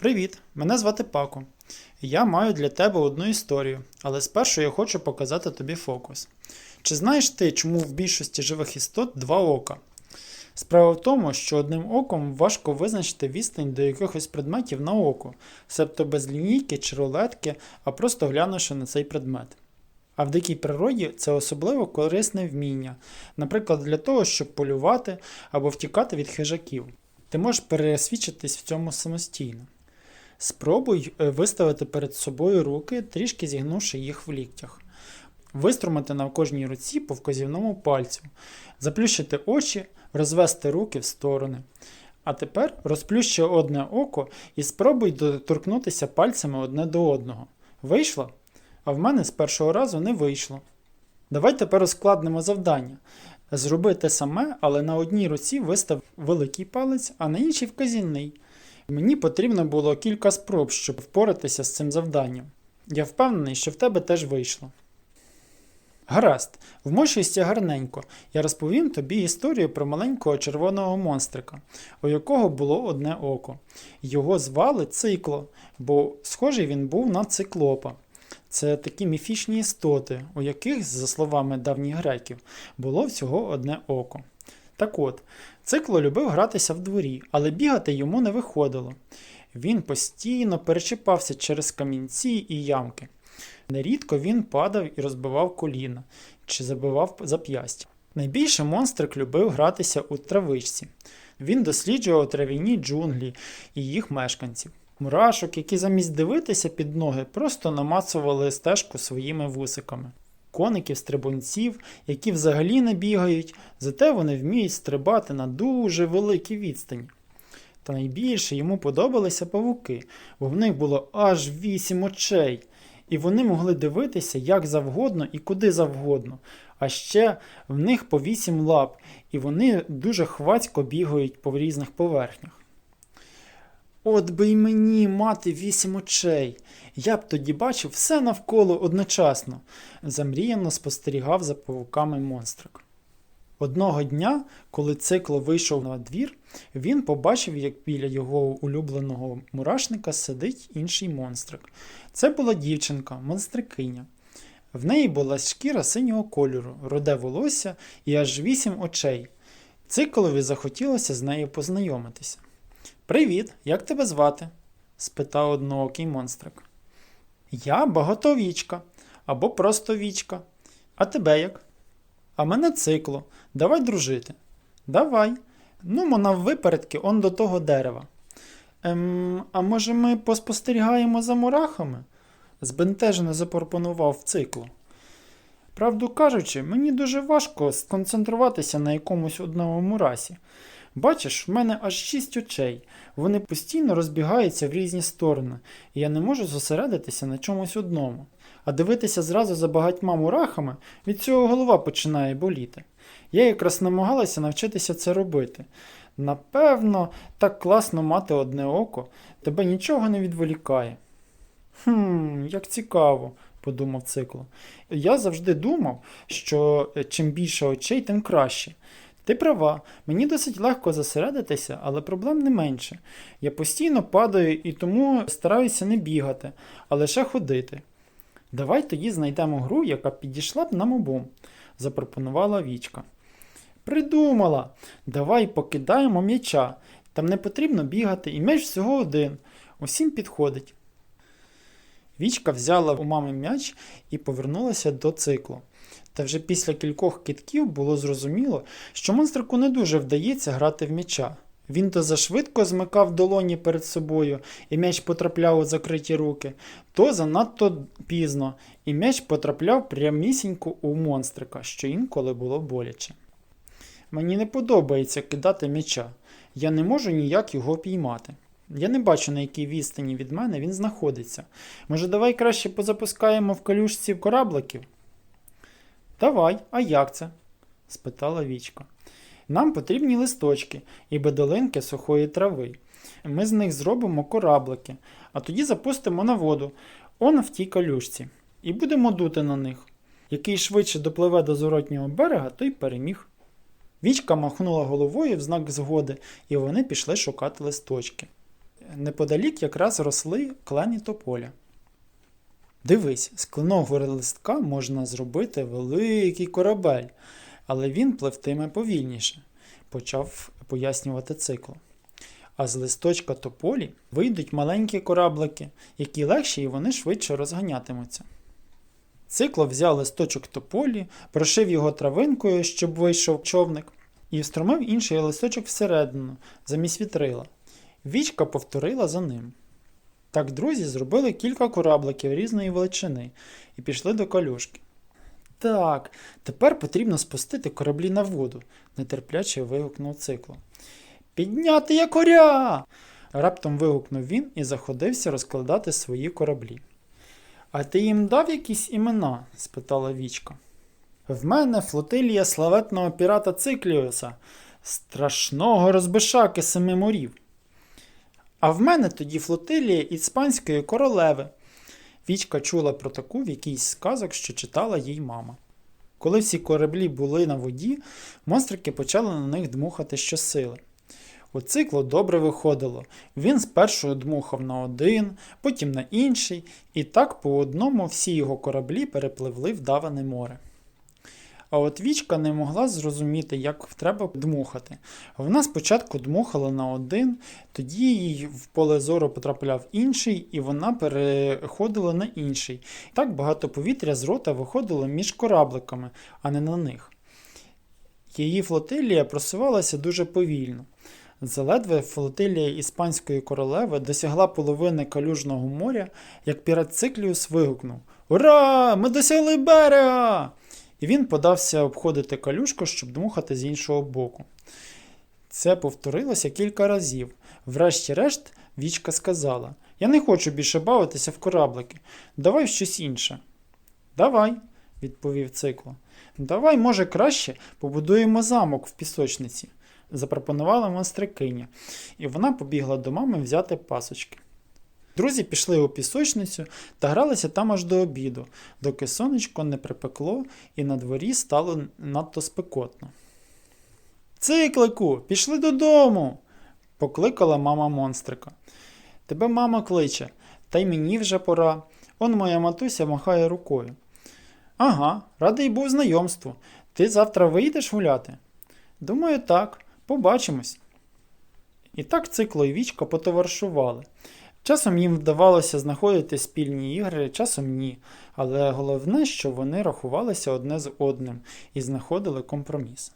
Привіт! Мене звати Пако. Я маю для тебе одну історію, але спершу я хочу показати тобі фокус. Чи знаєш ти, чому в більшості живих істот два ока? Справа в тому, що одним оком важко визначити відстань до якихось предметів на око, себто без лінійки чи рулетки, а просто глянувши на цей предмет. А в дикій природі це особливо корисне вміння, наприклад, для того, щоб полювати або втікати від хижаків. Ти можеш пересвідчитись в цьому самостійно. Спробуй е, виставити перед собою руки, трішки зігнувши їх в ліктях. Виструмити на кожній руці по вказівному пальцю, заплющити очі, розвести руки в сторони. А тепер розплющи одне око і спробуй доторкнутися пальцями одне до одного. Вийшло? А в мене з першого разу не вийшло. Давай тепер ускладнимо завдання. Зроби те саме, але на одній руці вистав великий палець, а на іншій вказівний. Мені потрібно було кілька спроб, щоб впоратися з цим завданням. Я впевнений, що в тебе теж вийшло. Гаразд, вмощуйся гарненько. Я розповім тобі історію про маленького червоного монстрика, у якого було одне око. Його звали Цикло, бо схожий він був на циклопа. Це такі міфічні істоти, у яких, за словами давніх греків, було всього одне око. Так от, цикло любив гратися в дворі, але бігати йому не виходило. Він постійно перечіпався через камінці і ямки. Нерідко він падав і розбивав коліна чи забивав зап'ястя. Найбільше монстрик любив гратися у травичці. Він досліджував трав'яні джунглі і їх мешканців. Мурашок, які замість дивитися під ноги, просто намацували стежку своїми вусиками. Коників, стрибунців, які взагалі не бігають, зате вони вміють стрибати на дуже великій відстані. Та найбільше йому подобалися павуки, бо в них було аж вісім очей, і вони могли дивитися як завгодно і куди завгодно. А ще в них по вісім лап, і вони дуже хвацько бігають по різних поверхнях. От би й мені мати вісім очей. Я б тоді бачив все навколо одночасно, замріяно спостерігав за павуками монстрик. Одного дня, коли цикло вийшов на двір, він побачив, як біля його улюбленого мурашника сидить інший монстрик. Це була дівчинка, монстрикиня. В неї була шкіра синього кольору, руде волосся і аж вісім очей. Циклові захотілося з нею познайомитися. Привіт, як тебе звати? спитав одноокий монстрик. Я багатовічка або просто вічка. А тебе як? А мене цикло. Давай дружити. Давай. Ну, на випередки он до того дерева. Ем, а може ми поспостерігаємо за мурахами? збентежено запропонував цикло. Правду кажучи, мені дуже важко сконцентруватися на якомусь одному мурасі. Бачиш, в мене аж шість очей. Вони постійно розбігаються в різні сторони, і я не можу зосередитися на чомусь одному. А дивитися зразу за багатьма мурахами від цього голова починає боліти. Я якраз намагалася навчитися це робити. Напевно, так класно мати одне око, тебе нічого не відволікає. Хм, як цікаво, подумав цикло. Я завжди думав, що чим більше очей, тим краще. Ти права, мені досить легко зосередитися, але проблем не менше. Я постійно падаю і тому стараюся не бігати, а лише ходити. Давай тоді знайдемо гру, яка підійшла б нам обом, запропонувала Вічка. Придумала! Давай покидаємо м'яча. Там не потрібно бігати, і м'яч всього один. Усім підходить. Вічка взяла у мами м'яч і повернулася до циклу. Та вже після кількох китків було зрозуміло, що монстрику не дуже вдається грати в м'яча. Він то зашвидко змикав долоні перед собою, і м'яч потрапляв у закриті руки, то занадто пізно, і м'яч потрапляв прямісінько у монстрика, що інколи було боляче. Мені не подобається кидати м'яча, я не можу ніяк його піймати. Я не бачу, на якій відстані від мене він знаходиться. Може, давай краще позапускаємо в калюшці корабликів? Давай, а як це? спитала Вічка. Нам потрібні листочки і бедолинки сухої трави. Ми з них зробимо кораблики, а тоді запустимо на воду, он в тій калюшці, і будемо дути на них. Який швидше допливе до зворотнього берега, той переміг. Вічка махнула головою в знак згоди, і вони пішли шукати листочки. неподалік якраз росли клені тополя. Дивись, з кленового листка можна зробити великий корабель, але він пливтиме повільніше, почав пояснювати цикло. А з листочка тополі вийдуть маленькі кораблики, які легші і вони швидше розганятимуться. Цикло взяв листочок тополі, прошив його травинкою, щоб вийшов човник, і встромив інший листочок всередину, замість вітрила. Вічка повторила за ним. Так друзі зробили кілька корабликів різної величини і пішли до калюшки. Так, тепер потрібно спустити кораблі на воду, нетерпляче вигукнув цикло. Підняти якоря. раптом вигукнув він і заходився розкладати свої кораблі. А ти їм дав якісь імена? спитала Вічка. В мене флотилія славетного пірата Цикліуса, страшного розбишаки семи морів. А в мене тоді флотилія іспанської королеви. Вічка чула про таку в якійсь сказок, що читала їй мама. Коли всі кораблі були на воді, монстрики почали на них дмухати щосили. У циклу добре виходило. Він спершу дмухав на один, потім на інший, і так по одному всі його кораблі перепливли в даване море. А от Вічка не могла зрозуміти, як треба дмухати. Вона спочатку дмухала на один, тоді їй в поле зору потрапляв інший, і вона переходила на інший. Так багато повітря з рота виходило між корабликами, а не на них. Її флотилія просувалася дуже повільно. Заледве флотилія іспанської королеви досягла половини калюжного моря, як пірат Цикліус вигукнув Ура! Ми досягли берега! І він подався обходити калюшку, щоб дмухати з іншого боку. Це повторилося кілька разів. Врешті-решт, Вічка сказала: Я не хочу більше бавитися в кораблики. Давай щось інше. Давай, відповів цикло. Давай, може, краще побудуємо замок в пісочниці, запропонувала монстрикиня, і вона побігла до мами взяти пасочки. Друзі пішли у пісочницю та гралися там аж до обіду, доки сонечко не припекло і на дворі стало надто спекотно. Циклику, пішли додому. покликала мама монстрика. Тебе мама кличе, та й мені вже пора. Он моя матуся махає рукою. Ага, радий був знайомству. Ти завтра вийдеш гуляти? Думаю, так, побачимось. І так цикло і вічка потоваришували. Часом їм вдавалося знаходити спільні ігри, часом ні, але головне, що вони рахувалися одне з одним і знаходили компроміс.